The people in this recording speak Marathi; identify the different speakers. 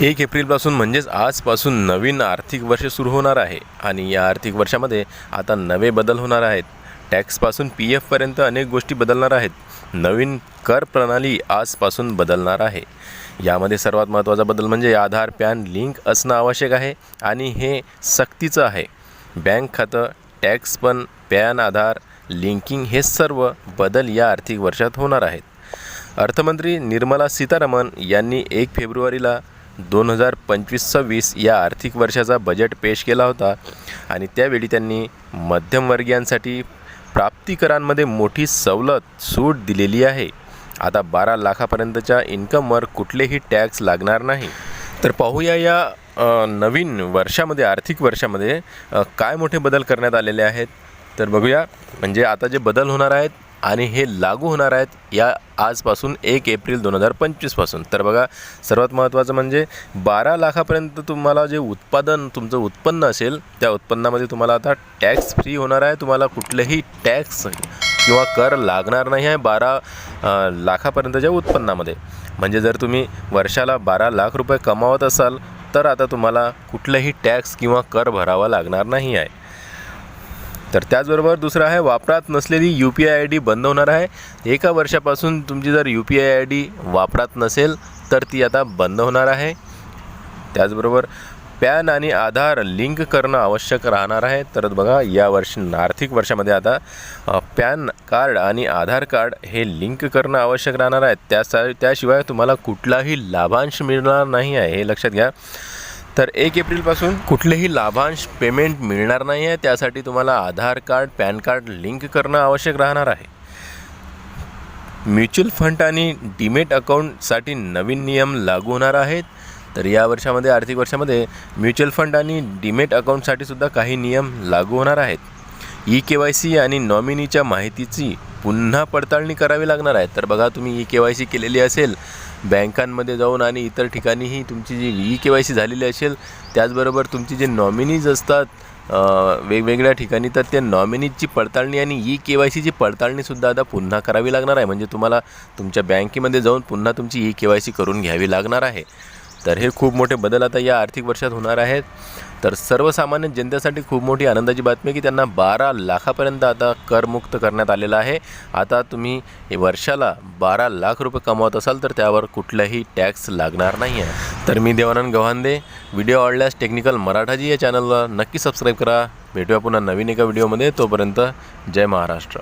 Speaker 1: एक एप्रिलपासून म्हणजेच आजपासून नवीन आर्थिक वर्ष सुरू होणार आहे आणि या आर्थिक वर्षामध्ये आता नवे बदल होणार आहेत. टॅक्सपासून पी एफपर्यंत अनेक गोष्टी बदलणार आहेत. नवीन कर प्रणाली आजपासून बदलणार आहे. यामध्ये सर्वात महत्त्वाचा बदल म्हणजे आधार पॅन लिंक असणं आवश्यक आहे आणि हे सक्तीचं आहे. बँक खातं टॅक्स पण पॅन आधार लिंकिंग हे सर्व बदल या आर्थिक वर्षात होणार आहेत. अर्थमंत्री निर्मला सीतारामन यांनी एक फेब्रुवारीला दोन हजार पंचवीस सव्वीस या आर्थिक वर्षाचा बजेट पेश केला होता. आणि त्यावेळी त्यांनी मध्यमवर्गीयांसाठी प्राप्तिकरांमध्ये मोठी सवलत सूट दिलेली आहे. आता बारा लाखापर्यंतच्या इन्कमवर कुठलेही टॅक्स लागणार नाही. तर पाहूया या नवीन वर्षामध्ये आर्थिक वर्षामध्ये काय मोठे बदल करण्यात आलेले आहेत. तर बघूया म्हणजे आता जे बदल होणार आहेत आणि हे लागू होणार आहेत या आजपासून एक एप्रिल दोन हजार पंचवीसपासून तर बघा सर्वात महत्त्वाचं म्हणजे बारा लाखापर्यंत तुम्हाला जे उत्पादन तुमचं उत्पन्न असेल त्या उत्पन्नामध्ये तुम्हाला आता टॅक्स फ्री होणार आहे. तुम्हाला कुठलेही टॅक्स किंवा कर लागणार नाही आहे बारा लाखापर्यंतच्या उत्पन्नामध्ये. म्हणजे जर तुम्ही वर्षाला बारा लाख रुपये कमावत असाल तर आता तुम्हाला कुठलाही टॅक्स किंवा कर भरावा लागणार नाही आहे. तर त्याचबरोबर दुसरं आहे वापरात नसलेली U P I I D बंद होणार आहे. एका वर्षापासून तुमची जर U P I I D वापरात नसेल तर ती आता बंद होणार आहे. त्याचबरोबर पॅन आणि आधार लिंक करणं आवश्यक राहणार आहे. तर बघा या वर्ष आर्थिक वर्षामध्ये आता पॅन कार्ड आणि आधार कार्ड हे लिंक करणं आवश्यक राहणार आहे. त्यासा त्याशिवाय तुम्हाला कुठलाही लाभांश मिळणार नाही आहे हे लक्षात घ्या. तर एक एप्रिलपासून कुठलेही लाभांश पेमेंट मिळणार नाही आहे. त्यासाठी तुम्हाला Aadhaar card PAN card link करणं आवश्यक राहणार आहे. म्युच्युअल फंड आणि डीमेट अकाउंटसाठी नवीन नियम लागू होणार आहेत. तर या वर्षामध्ये आर्थिक वर्षामध्ये म्युच्युअल फंड आणि डिमेट अकाउंटसाठी सुद्धा काही नियम लागू होणार आहेत. ई के वाय सी आणि नॉमिनीच्या माहितीची पुन्हा पडताळणी करावी लागणार आहे. तर बघा तुम्ही ई के वाय सी केलेली असेल बँकांमध्ये जाऊन आणि इतर ठिकाणीही तुमची जी ई के वाय सी झालेली असेल त्याचबरोबर तुमची जे नॉमिनीज असतात वेगवेगळ्या ठिकाणी तर त्या नॉमिनीजची पडताळणी आणि ई के वाय सीची पडताळणीसुद्धा आता पुन्हा करावी लागणार आहे. म्हणजे तुम्हाला तुमच्या बँकेमध्ये जाऊन पुन्हा तुमची ई के वाय सी करून घ्यावी लागणार आहे. तर हे खूप मोठे बदल आता या आर्थिक वर्षात होणार आहेत. तर सर्वसामान्य जनतेसाठी खूप मोठी आनंदाची बातमी की त्यांना बारा लाखापर्यंत आता करमुक्त करण्यात आलेला आहे. आता तुम्ही वर्षाला बारा लाख रुपये कमावत असाल तर त्यावर कुठलाही टॅक्स लागणार नाही आहे तर मी देवानंद गव्हांदे व्हिडिओ आवडल्यास टेक्निकल मराठाजी या चॅनलला नक्की सबस्क्राईब करा. भेटूया पुन्हा नवीन एका व्हिडिओमध्ये तोपर्यंत जय महाराष्ट्र.